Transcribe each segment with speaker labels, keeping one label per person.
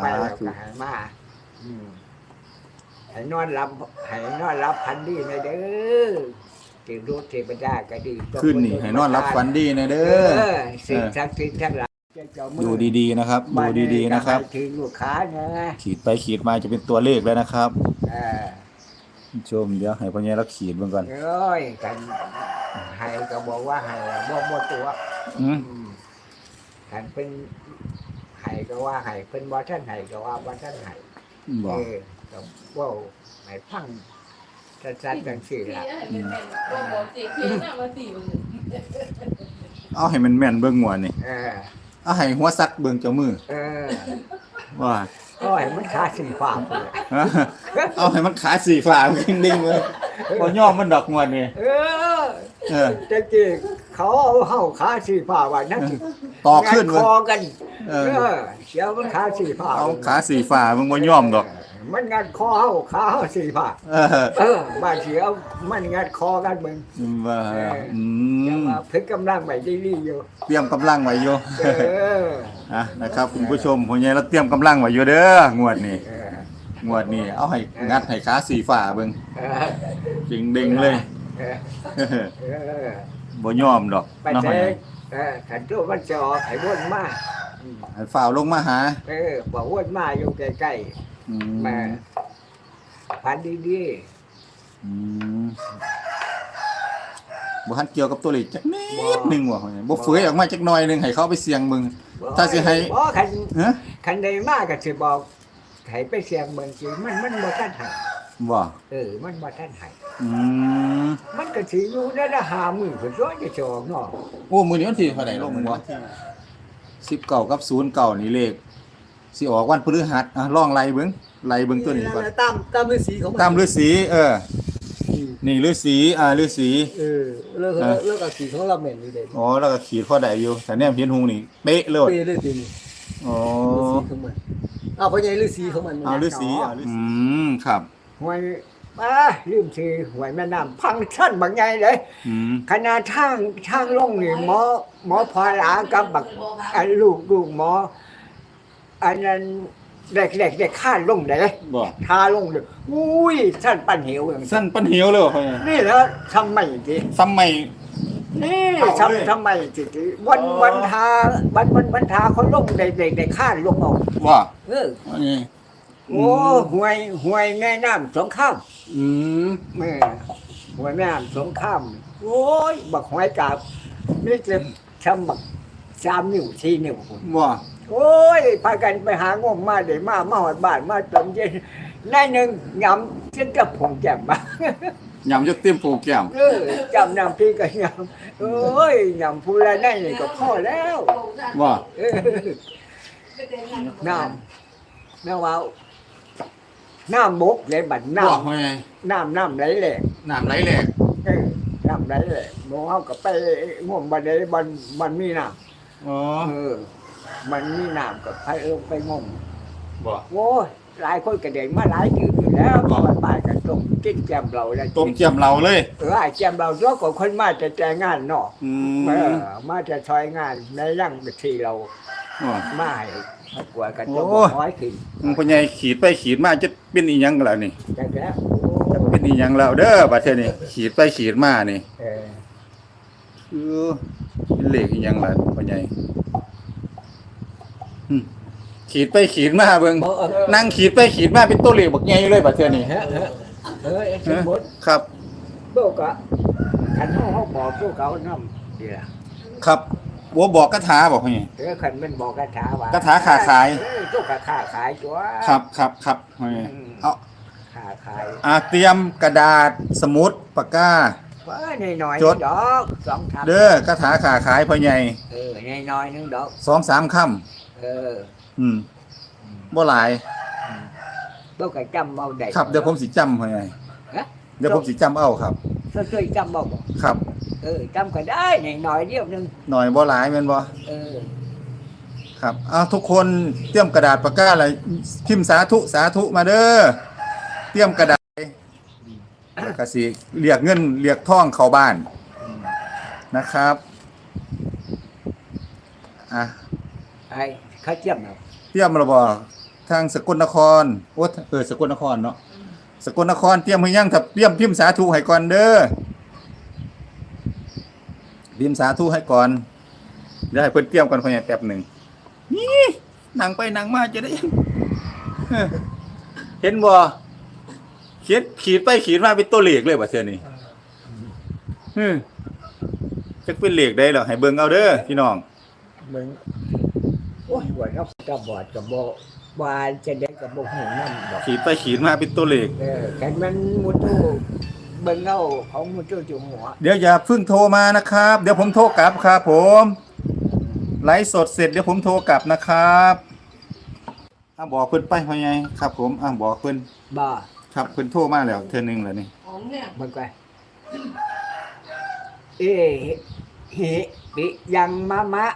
Speaker 1: ไปแล้วก็ให้มาอืมให้นอนรับให้นอนรับพันดีในเด้อเทวรูปเทพดาก็ดี
Speaker 2: ขึ้นนี่ให้นอนรับฝันดีนะเด้
Speaker 1: เอ
Speaker 2: อ
Speaker 1: อสิ่งศักดิ์สิทธิ์ทั้งหลายเจ้ามือ
Speaker 2: ดูดีๆนะครับ ดูดีๆนะครับ
Speaker 1: มาให้ถึงลูกค้านะ
Speaker 2: ขีดไปขีดมาจะเป็นตัวเลขแล้วนะครับ
Speaker 1: เออ
Speaker 2: ชมเดี๋ยวให้พ่อใหญ่เราขีดเบิ่งก่อน
Speaker 1: เอ้ยกันให้ก็บอกว่าให้บ่บ่ตัว
Speaker 2: อืม
Speaker 1: อืมกันเป็น ให้ก็ว่าให้เพิ่นบ่ท่านให้ก็ว่าบ่ท่านให้
Speaker 2: บอ
Speaker 1: เอกอก็เว้าให้ฟังชัดๆจังซี่ล่ะ
Speaker 2: เอาให้มันแม่นเบิ่งงวดนี่
Speaker 1: เออ
Speaker 2: เอาให้หัวซักเบิ่งเจ้ามือ
Speaker 1: เออ
Speaker 2: ว่า
Speaker 1: ก็ให้มันขาสีฟ้าพุ่นแหละ
Speaker 2: เอาให้มันขาสีฟ้ามันดิ่งๆเลยบ่ยอมมันดอกงวดนี่
Speaker 1: เออ
Speaker 2: เออ
Speaker 1: แต่กี้ เขาเอาเฮาขาสีฟ้าไว้นั่นสิ
Speaker 2: ต่อขึ้น
Speaker 1: ค
Speaker 2: เว้ย
Speaker 1: อกัน
Speaker 2: เอ
Speaker 1: เอ
Speaker 2: อ
Speaker 1: อเสียวมันขาสีฟ้า
Speaker 2: เอาขาสีฟ้ามึงบ่ยอมดอก
Speaker 1: มันงัดคอเฮาขาเฮาสีฟ้า
Speaker 2: เออ
Speaker 1: เออบ้านเสียวมันงัดคอกันมึง
Speaker 2: ว่าอื
Speaker 1: ยัง
Speaker 2: ม
Speaker 1: ว่าเพิ่นกำลังไปดีๆอยู่
Speaker 2: เตรียมกำลังไว้อยู่
Speaker 1: เออ
Speaker 2: อะนะครับคุณผู้ชมพ่อใหญ่เราเตรียมกำลังไว้อยู่เด้องวดนี้
Speaker 1: เออ
Speaker 2: งวดนี้เอาให้งัดให้ขาสีฟ้าเบิ่ง
Speaker 1: เออ
Speaker 2: จริงดิ่งเลย
Speaker 1: เออเออ
Speaker 2: บ่ยอมดอก
Speaker 1: ไป
Speaker 2: เนาะ
Speaker 1: เทกเออขันตัวมันจะออกให้วนมาอืม
Speaker 2: ให้ฝ่าวลงมาหา
Speaker 1: เออบอกวนมาอยู่ใกล้
Speaker 2: อื
Speaker 1: ๆมาพันดี
Speaker 2: อืมบ่ทันเกี่ยวกับตัวเลขจักนิดหนึงว่ะพ่อใหญ่บ่เฟยออกมาจักหน่อยหนึงให้เขาไปเสี่ยงมึง
Speaker 1: ๆ
Speaker 2: ถ้าสิให้
Speaker 1: บ่คัน
Speaker 2: ฮะ
Speaker 1: คันใดมากก็สิบอกให้ไปเสียงเมืองจริงมันมันบ่ทันให้
Speaker 2: บ่
Speaker 1: เออ มันบ่ทันให้
Speaker 2: อืม
Speaker 1: มันก็สิอยู่ได้ละหามื้อเพิ่นร้อยจะจอกเนาะ
Speaker 2: โอ้มื้อนี้วันที่เท่าใดลงบ่19กับ09นี่เลขสิออกวันพฤหัสอะลองไล่เบิ่งไล่เบิ่งตัวนี้ก่อน
Speaker 3: ตามตามฤาษีของน
Speaker 2: ตามฤาษีเออ นี่ฤาษีอ่าฤาษี
Speaker 3: เออเลิกเลิกกับสีของเราเหม็นอยู่เด่น
Speaker 2: อ๋อแล้วก็ขีดพอได้อยู่แต่เนี่ยเพียนหุงนี่เป๊ะเลย
Speaker 3: เปย์เลยทีนี้
Speaker 2: อ๋อ
Speaker 3: ฤาษีของมันอ้าวพ่อใหญ่ฤาษีของมัน
Speaker 2: เอาฤาษีอ่าฤาษีอืมครับ
Speaker 1: หวยป้าลืมชื่อหวยแม่น้ำพังชั่นบางใหญ่เลย
Speaker 2: อืม
Speaker 1: ขนาดทางทางลงนี่หมอหมอพาหลากับบักอันลูกลูกหมอ อันนั้นเด็กเด็กเด็กข้านลงเลย
Speaker 2: บ่
Speaker 1: ทาลงเลยอุ้ยท่านปันเหวอย่าง
Speaker 2: สั้นปันเหียวเลยเหรอพ่อใหญ่
Speaker 1: นี่แล้วทำไมจี
Speaker 2: ซ้ำไม่
Speaker 1: นี่
Speaker 2: เอาเลย
Speaker 1: ทำทำไมจีวันวันทาวันวันวันทาเขาลงเด็กเด็กเด็กข้านลงเอา
Speaker 2: ว่า
Speaker 1: เออ
Speaker 2: อันนี้
Speaker 1: โอ้หวยหวยแม่น้ำสงคราม
Speaker 2: อืม
Speaker 1: แม่หวยแม่น้ำสงครามโอ้ยบักหวยกาบนี่จะทำบักสามนิ้วสี่นิ้วพุ่น
Speaker 2: ว่า
Speaker 1: โอ้ยพากันไปหางมมาเดี๋ยวมามาหอดบ้านมาตอนเย็นนายหนึ่งยำเส้นกระผงแจ่มมา
Speaker 2: ยำจะเต็มโปรแกรม
Speaker 1: เออจำนำพี่ก็ยำโอ้ยยำผู้ละนายนี่ก็พอแล้ว
Speaker 2: ว่า
Speaker 1: เออน้ำน้ำว้าว น้ำบกเลยบัดน้
Speaker 2: ว่าพ่อใหญ่ำ
Speaker 1: น้ำน้ำไหลแหลก
Speaker 2: น้ำไหลแหลก
Speaker 1: เออน้ำไหลแหลกหมเอาก็ไปง่วงบันไดบันมันมีน้
Speaker 2: อ๋อำ
Speaker 1: เออ มันมีน้ำกับไปเออไปง่วง
Speaker 2: บ่
Speaker 1: โอ้ยหลายคนกระเด็นมาหลายจืดอยู่แล้วพอมันบ้านกันต้มกินแจมเราแล้ว
Speaker 2: ต้มเจียมเราเลย
Speaker 1: เออไอ้แจมเราตัวก็คนมาจะแต่งงานเนาะ
Speaker 2: อื
Speaker 1: เอ
Speaker 2: ม
Speaker 1: อมาจะซอยงานในร่างที่เรา
Speaker 2: ว่า
Speaker 1: มาให้มากว่ากัน
Speaker 2: โอ้
Speaker 1: ต้องร้อยขึ้น
Speaker 2: มึงพ่อใหญ่ขีดไปขีดมาจะเป็นอีหยังกันล่ะนี่
Speaker 1: จังแล้ว
Speaker 2: จะเป็นอีหยังแล้วเด้อบัดเทื่อนี้ขีดไปขีดมานี่
Speaker 1: เออ
Speaker 2: คือเป็นเลขอีหยังล่ะพ่อใหญ่หึขีดไปขีดมาเบิ่ง
Speaker 1: เออเออ
Speaker 2: นั่งขีดไปขีดมาเป็นตัวเลขบักใหญ่เลยบัดเทื่อนี้
Speaker 1: เออเออเออไอ้สมมติ
Speaker 2: ครับ
Speaker 1: โลกอะขันเขาเขาบอกพวกเขาน้ำดีละ
Speaker 2: ครับ บัวบอกคาถาบอกพ่อใหญ่
Speaker 1: เออขันมันบอกคาถาว่า
Speaker 2: คาถาขาขาย
Speaker 1: เออเจ้าขาขาขายจ้ว
Speaker 2: ครับครับครับพ่อใหญ่
Speaker 1: อืม
Speaker 2: เอา
Speaker 1: ขาขาย
Speaker 2: อ่าเตรียมกระดาษสมุดปากกา
Speaker 1: ว่าในน้อย
Speaker 2: จด
Speaker 1: ดอกสองคำ
Speaker 2: เด้อคาถาขาขายพ่อใหญ่
Speaker 1: เออในน้อยๆนึงดอก
Speaker 2: สองสามค
Speaker 1: เออำ
Speaker 2: อืมบ่หลาย
Speaker 1: ตัวก็จำเอาได้
Speaker 2: ครับเดี๋ยวผมสิจำพ่อใหญ่
Speaker 1: ฮะ
Speaker 2: เดี๋ยวผมสิจำเอาครับ
Speaker 1: เคยจำเอาบ่
Speaker 2: ครับ
Speaker 1: เออจำก็ได้ในน้อยเดียวนึง
Speaker 2: หน่อยบ่หลายแม่นบ่
Speaker 1: เออ
Speaker 2: ครับเอาทุกคนเตรียมกระดาษปากกาอะไรพิมพ์สาธุสาธุมาเด้อเตรียมกระดาษแล้วก็สิเรียกเงินเรียกทองเข้าบ้านนะครับอะ
Speaker 1: ไอ้เขาเจียมเอา
Speaker 2: เตรียมระบ่ทางสกลนครโอ้เออสกลนครเนาะสกลนครเตรียมให้ยังถ้าเตรียมพิมพ์สาธุให้ก่อนเด้อ พิมพ์สาธุให้ก่อนเดี๋ยวให้เพิ่นเตรียมกันพ่อใหญ่แป๊บหนึงนี่นั่งไปนั่งมาจะได้เออเห็นบ่เขียนขีดไปขีดมาเป็นตัวเลขเลยบ่เทื่อนี้อืมจักเป็นเลขได้เหรอให้เบิ่งเอาเด้อพี่น้อง
Speaker 1: มึงโอ้ยว่าเรากับบอดกับบ่ว่าจะได้กับบ่หูนั่นดอก
Speaker 2: ขีดไปขีดมาเป็นตัวเลข
Speaker 1: เออแค่มันมุตู เบิ่งเอาของมุตูจุหัว
Speaker 2: เดี๋ยวอย่าเพิ่งโทรมานะครับ เดี๋ยวผมโทรกลับครับผมไลฟ์สดเสร็จเดี๋ยวผมโทรกลับนะครับอะบอกเพิ่นไปพ่อใหญ่ครับ ผมอะบอกเพิ่น
Speaker 1: บ่
Speaker 2: ครับเพิ่นโทรมาแล้วเทื่อนึงแล้วนี่
Speaker 1: เบิ่งไปเอหิปิยังมะมะ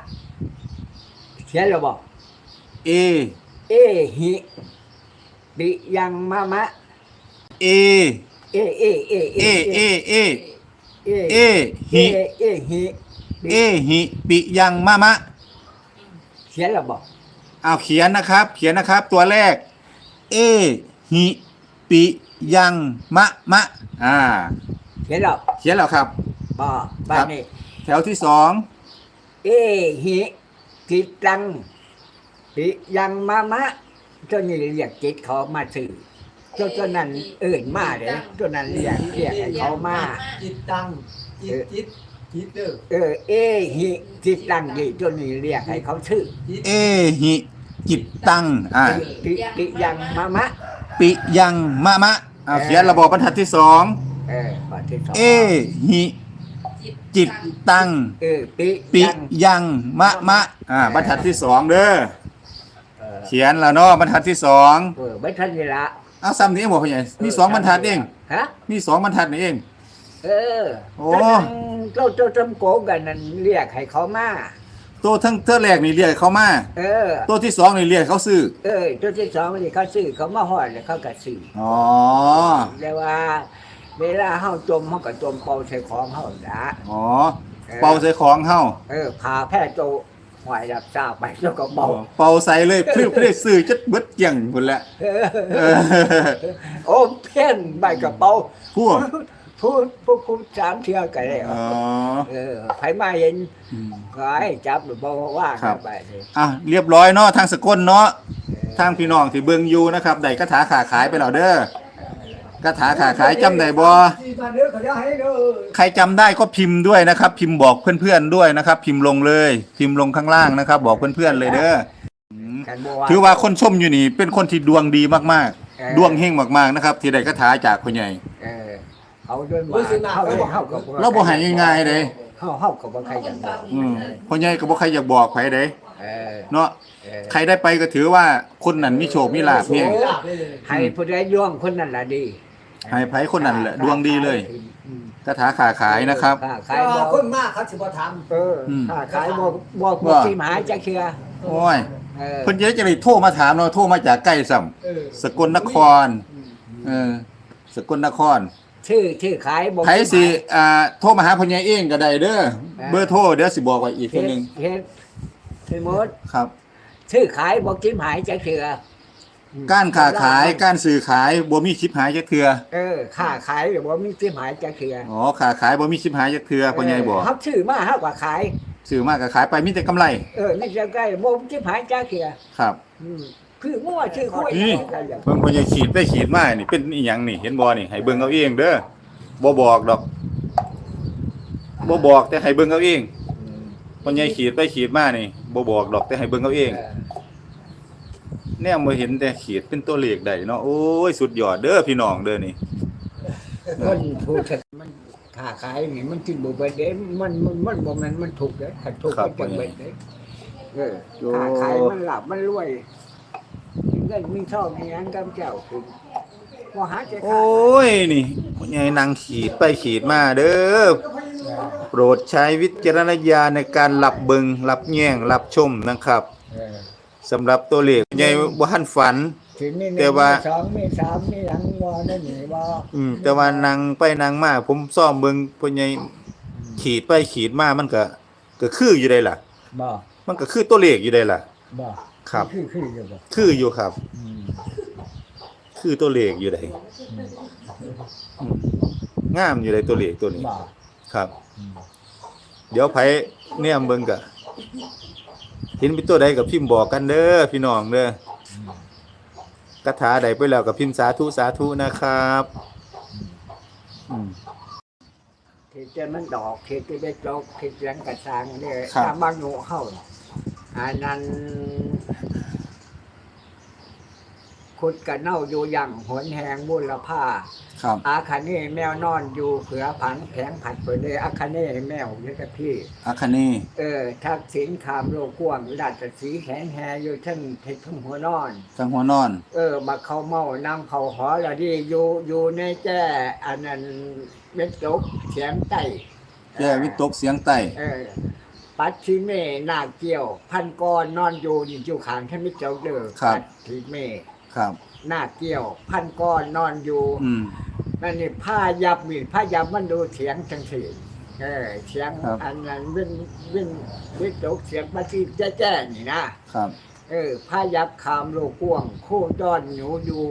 Speaker 1: เขียนแล้วบ่
Speaker 2: เอ
Speaker 1: เอหิปิยังมะมะ
Speaker 2: เอ
Speaker 1: เอเอเอ
Speaker 2: เอเอเอ
Speaker 1: เอ
Speaker 2: เอ
Speaker 1: เอ
Speaker 2: หิ
Speaker 1: เอหิ
Speaker 2: เอหิปิยังมะมะ
Speaker 1: เขียนแล้วบ่
Speaker 2: เอาเขียนนะครับ เขียนนะครับ ตัวแรก เอหิปิยังมะมะ อ่า
Speaker 1: เขียนแล้ว
Speaker 2: เขียนแล้วครับ
Speaker 1: บ่บ้านนี้
Speaker 2: แถวที่สอง
Speaker 1: เอหิจิตตังปิยังมะมะเจ้านี่เรียกจิตเขามาสื่อ เจ้าเจ้านั้นเอิ่นมาเด้อเจ้านั้นเรียกเรียกให้เขามา
Speaker 3: จิตตังจิตจิตจิตเด้อ
Speaker 1: เออเอหิจิตตังนี่เจ้านี่เรียกให้เขาชื่อ
Speaker 3: จิต
Speaker 2: เอหิจิตตังอ่า
Speaker 1: ปิปิยังมะมะ
Speaker 2: ปิยังมะมะเอาเขียนระบบบรรทัดที่สอง
Speaker 1: เออข้อที่สอง
Speaker 2: เอหิจิตตัง
Speaker 1: เออปิ
Speaker 2: ปิ
Speaker 1: ยัง
Speaker 2: ยังมะมะอ่าบรรทัดที่สองเด้อ
Speaker 1: เออ
Speaker 2: เขียนแล้วเนาะบรรทัดที่สอง
Speaker 1: เออไม่ทันนี่ละ
Speaker 2: เอาซ้ำนี้บอกพ่อใหญ่มีสองบรรทัดเอง
Speaker 1: ฮะ
Speaker 2: มีสองบรรทัดนี่เอง
Speaker 1: เออ
Speaker 2: โอ้
Speaker 1: เจ้าเจ้าจำโกงกันนั่นเรียกให้เขามา
Speaker 2: ตัวทั้งเท่าแรกนี่เรียกเขามา
Speaker 1: เออ
Speaker 2: ตัวที่สองนี่เรียกเขาซื้อ
Speaker 1: เออตัวที่สองนี่เขาซื้อเขามาหอดแล้วเขาก็ซื้อ
Speaker 2: อ๋อ
Speaker 1: แต่ว่า เวลาเฮาจมเฮาก็จมเป่าใส่ของเฮาละ
Speaker 2: อ๋อ เป่าใส่ของเฮา
Speaker 1: เออพาแพทย์โต หอยรับทราบไปเจ้าก็เป่า
Speaker 2: เป่าใส่เลยพริ้วพริ้วซื้อจัดเบิดเกี่ยงพุ่นแหละ
Speaker 1: เออ
Speaker 2: เออ
Speaker 1: โอ้เพี้ยนใบกระเป๋า
Speaker 2: พวก
Speaker 1: พูดพูดพูดสามเที่ยวกันเลย
Speaker 2: อ๋อ
Speaker 1: เออไผมาเห็น
Speaker 2: อืม
Speaker 1: ก็ให้จับหรือบอกว่า
Speaker 2: ครั
Speaker 1: กับนไปเลย
Speaker 2: อะเรียบร้อยเนาะทางสกลเนาะทางพี่น้องที่เบิ่งอยู่นะครับได้คาถาขาขายไปแล้วเด้อ คาถาขาขายจำได้บ่
Speaker 3: ที่บ้านเด้อเขาจะให้เด้อ
Speaker 2: ใครจำได้ก็พิมพ์ด้วยนะครับ พิมพ์บอกเพื่อนๆด้วยนะครับ พิมพ์ลงเลย พิมพ์ลงข้างล่างนะครับ บอกเพื่อนๆเลยเด้ออืม
Speaker 1: กันบั
Speaker 2: ถือว่าคนชมอยู่นี่ เป็นคนที่ดวงดีมาก
Speaker 1: เออ
Speaker 2: ๆดวงเฮงมากๆนะครับ ที่ได้คาถาจากพ่อใหญ่
Speaker 1: เออเอาด้วยมาเข้าเข้ากับ
Speaker 2: เราบ่ให้ง่ายๆเด้
Speaker 1: เข้าเข้ากับบ่ใครอย่างบอก
Speaker 2: อืมพ่อใหญ่ก็บ่ใครอยากบอกไผเด้
Speaker 1: เออ
Speaker 2: เนาะ
Speaker 1: เออ
Speaker 2: ใครได้ไปก็ถือว่าคนนั้นมีโชคมีลาภเพียง
Speaker 1: ให้ผู้ใดย่วงคนนั้นละดี
Speaker 2: ให้ไผคนนั้นแหละดวงดีเลยคาถาขาขายนะครับ
Speaker 1: ค้า
Speaker 3: ใคร
Speaker 1: ขาย
Speaker 3: บอคนมากเขาสิบ่ท
Speaker 1: เออ
Speaker 2: ม
Speaker 1: ค้าขายบ่บ่บ่
Speaker 2: ว่า
Speaker 1: ที่หมายจะเชื่อ
Speaker 2: โอ้ย
Speaker 1: เออ
Speaker 2: เพิ่นจะได้จะได้โทรมาถามเนาะโทรมาจากใกล้ซ้ำ
Speaker 3: เออ
Speaker 2: สกลนครเออสกลนคร
Speaker 1: ชื่อชื่อขายบ่
Speaker 2: ไผสิอ่าโทรมาหาพ่อใหญ่เองก็ได้เด้อเบอร์โทรเดี๋ยวสิบอกไว้อีก
Speaker 1: เฮ็
Speaker 2: ที
Speaker 1: ด
Speaker 2: หนึง
Speaker 1: เฮ็ดสมมติ
Speaker 2: ครับ
Speaker 1: ชื่อขายบ่ที่หมายจะเชื่อ
Speaker 2: การค้าขายการสื่อขายบ่มีชิปหายจักเทื่อ
Speaker 1: เออค้าขายหรือบ่มีที่หมายจะเชื่อ
Speaker 2: อ๋อค้าขายบ่มีชิปหายจักเทื่อพ่อใหญ่บอก
Speaker 1: เฮาชื่อมาเฮาก็ขาย
Speaker 2: สื่อมากก็ขายไปมีแต่กำไร
Speaker 1: เออนี่จะใกล้บ่มีที่หมายจะเชื่อ
Speaker 2: ครับ
Speaker 1: อืมคืองัวชื่อคุย
Speaker 2: นี่
Speaker 1: กันอย่าง
Speaker 2: เบิ่งพ่อใหญ่ขีดไปขีดมานี่เป็นอีหยังนี่เห็นบ่นี่ให้เบิ่งเอาเองเด้อบ่บอกดอกบ่บอกแต่ให้เบิ่งเอาเองพ่อใหญ่ขีดไปขีดมานี่บ่บอกดอกแต่ให้เบิ่งเอาเอง แนมบ่เห็นแต่ขีดเป็นตัวเลขได้เนาะโอ้ยสุดยอดเด้อพี่น้องเด้อนี่
Speaker 1: คนพูดถึงมันค้าขายนี่มันกินบ่เบิดเด้มันมันมันบ่แม่นมันถูกเด้คันถูกมันจังเบิดเด้เออค้าขายมันหลับมันรวยมีเงินมีทองมีหยังกำเจ้าคือบ่หาจะ
Speaker 2: โอ
Speaker 1: ขาย้
Speaker 2: ยนี่พ่อใหญ่นางขีดไปขีดมาเด้อโปรดใช้วิจารณญาณในการรับเบิงรับแย่งรับชมนะครับ
Speaker 1: เออ
Speaker 2: สำหรับตัวเลขพ่อใหญ่บ่ทันฝัน
Speaker 1: ทีนี้
Speaker 2: แต่ว่า
Speaker 1: สองมีสามมีหลังบ่นั่นนี่บ่
Speaker 2: อืมแต่ว่านางไปนางมาผมซ่อมเบิงพ่อใหญ่ขีดไปขีดมามันก็ก็คืออยู่ได้ล่ะ
Speaker 1: บ่
Speaker 2: มันก็คือตัวเลขอยู่ได้ล่ะ
Speaker 1: บ่
Speaker 2: ครับ
Speaker 1: คือคืออยู่บ่
Speaker 2: คืออยู่ครับ
Speaker 1: อืม
Speaker 2: คือตัวเลขอยู่ไดอืมงามอยู่ไดตัวเลขตัวนี้
Speaker 1: บ่
Speaker 2: ครับ
Speaker 1: อืม
Speaker 2: เดี๋ยวไผเนี่ยเบิ่งกะ เห็นเป็นตัวใดกับพิมพ์บอกกันเด้อพี่น้องเด้อคาถาใดไปแล้วกับพิมพ์สาธุสาธุนะครับอืม
Speaker 1: ที่จะมันดอกที่จะได้จกที่เสียงกระซังเนี่ย
Speaker 2: ครับ
Speaker 1: ตามบางหนูเข้าอันนั้น คุดกะเน่าอยู่อย่างหนแหงบุรพา
Speaker 2: ครับ
Speaker 1: อาคาเน่แมวนอนอยู่เผือผันแผงผัดไปเลยอาคาเน่แมวอยู่กับพี่
Speaker 2: อาคาเน
Speaker 1: เออทักษิณคามโลกกว้างราชสีห์แขนแฮอยู่ทั้งเททั้งหัวนอน
Speaker 2: จังหัวนอน
Speaker 1: เออมาเขาเมานำเขาหอละดีอยู่อยู่ในแจ้อันนั้นเม็ดจกเสียงไต่
Speaker 2: แย่วิตกเสียงใต้
Speaker 1: เออปัดชิเมนาเกี่ยว พันกรนอนอยู่นี่อยู่ขางท่านมิจกเด้อปัดชิเม
Speaker 2: ครับ
Speaker 1: นาเกี่ยว พันกรนอนอยู่
Speaker 2: อืม
Speaker 1: นั่นนี่ผ้ายับมีผ้ายับมันดูเสียงจังสีเออเสียง
Speaker 2: ครับ
Speaker 1: อันนั้นวิ่งวิ่งวิ่งตกเสียงมาที่แจ้ๆนี่นะครับ เออผ้ายับคามโลกวงคู่ดอนหนูอยู่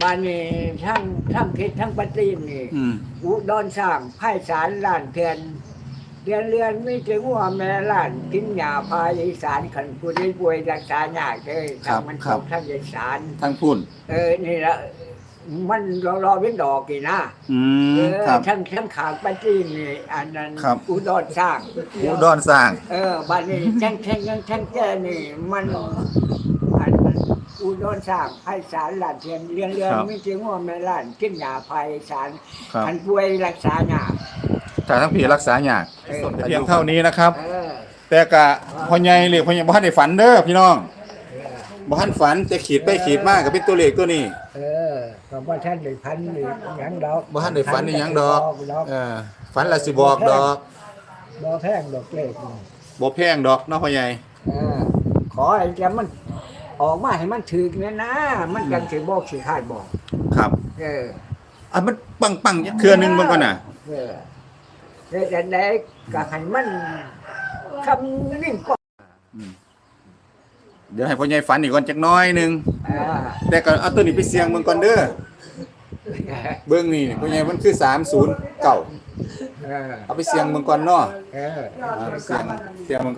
Speaker 1: บ้านนี้ทั้งทั้งทิศทั้งปฏินี่
Speaker 2: อืม
Speaker 1: อุดอนสร้างไพ่สารล้านเทือน เดือนเรือนไม่ถึงว่าแม่ล้านกินยาพายอีสานขันผู้ได้ป่วยรักษายากเลยทางมันของทางอีสาน
Speaker 2: ทั้งพุ่น
Speaker 1: เออนี่ละมันรอรอเว้นดอกกี่นะ
Speaker 2: อื
Speaker 1: เอ
Speaker 2: ม
Speaker 1: อ
Speaker 2: ครับ
Speaker 1: ทั้งทั้งขางปาจีนนี่อันนั้น
Speaker 2: ครับ
Speaker 1: อุดรสร้าง
Speaker 2: อุดรสร้าง
Speaker 1: เออบ้านนี้ทั้งทั้งทั้งทั้งแก่นี่มันอันนั้นอุดรสร้างไพศาลหลานเทียนเรียนเรียน
Speaker 2: ครับ
Speaker 1: ไม่ถึงว่าแม่ล้านกินยาไพศาล
Speaker 2: ครับ
Speaker 1: คันป่วยรักษายาก
Speaker 2: ถ้าทั้งผีรักษายาก
Speaker 1: เออ
Speaker 2: เพียงเท่านี้นะครับ
Speaker 1: เออ
Speaker 2: แต่กะพ่อใหญ่เรียกพ่อใหญ่บ่ทันได้ฝันเด้อพี่น้องบ่ทันฝันแต่ขีดไปขีดมาก็เป็นตัวเลขตัวนี้
Speaker 1: เออก็บ่ท่านได้พันนี่หยังดอก
Speaker 2: บ่ทันได้ฝันอีหยังดอก
Speaker 1: ดอก
Speaker 2: เออฝันและสิบอกดอก
Speaker 1: บ่แพงดอกเล็กนี่
Speaker 2: บ่แพงดอกเนาะพ่อใหญ่
Speaker 1: เออขอให้แกมันออกมาให้มันถึกเนี่ยนะ มันจังสิบอกสิคาดบอก
Speaker 2: ครับ
Speaker 1: เออ
Speaker 2: อะมันปังๆจักเทื่อหนึงมันก่อนน่ะ
Speaker 1: เออ เฮ็ดจังได๋ก็ให้มันคำนิ่งกว่า
Speaker 2: เดี๋ยวให้พ่อใหญ่ฝันอีกก่อนจักหน้อยหนึง
Speaker 1: อ่า
Speaker 2: แต่ก็เอาตัวนี้ไปเสี่ยงเบิ่งก่อนเด้อ เบิ่งนี่พ่อใหญ่มันคือ309
Speaker 1: เออ
Speaker 2: เอาไปเสี่ยงเบิ่งก่อนเนาะ
Speaker 1: เออ
Speaker 2: อ่าเสี่ยงเสี่ยงเบิ่ง